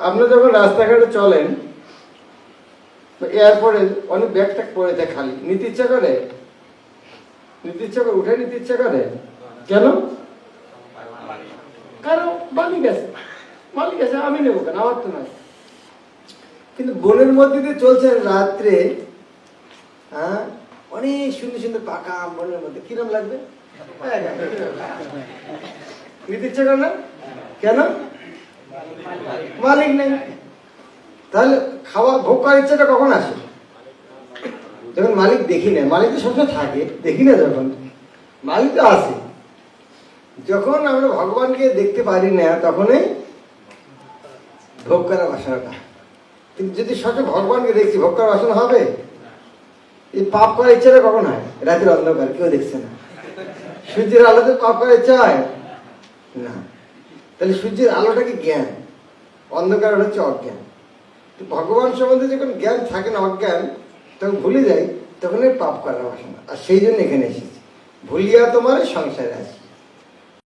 আপনি যখন রাস্তাঘাটে চলেন তো এয়ারপোর্টে অনেক ব্যাগ ট্যাগ পড়ে যায় খালি। নিতে ইচ্ছা করে? নিতে ইচ্ছা করে? উঠে নিতে ইচ্ছা করে? কেন? কারণ মালিক আছে। মালিক আছে আমি নেব কেন? আমার তো নাই। কিন্তু বনের মধ্যে দিয়ে চলছে রাত্রে হ্যাঁ? অনেক সুন্দর সুন্দর পাকা আম বনের মধ্যে। কিরম লাগবে? হ্যাঁ, নিতে ইচ্ছা করে না? কেন? মালিক নেই। তাহলে খাওয়া ভোগ করার ইচ্ছাটা কখন আসে? যখন মালিক দেখি না মালিক তো সবসময় থাকে, দেখি না যখন, মালিক তো আসে। যখন আমরা ভগবানকে দেখতে পারি না, তখনই ভোগ করার বাসনাটা। কিন্তু যদি সবসময় ভগবানকে দেখছি, ভোগ করার বাসনা হবে? এই পাপ করার ইচ্ছাটা কখন হয়? রাতের অন্ধকার, কেউ দেখছে না। সূর্যের আলোতে পাপ করার ইচ্ছা হয়? না। তাহলে সূর্যের আলোটা কি জ্ঞান? অন্ধকার হচ্ছে অজ্ঞান। তো ভগবান সম্বন্ধে যখন জ্ঞান থাকে না, অজ্ঞান, তখন ভুলে যাই, তখন পাপ করার বাসনা আর সেই জন্য এখানে এসেছি। ভুলিয়া তোমার সংসারে আছি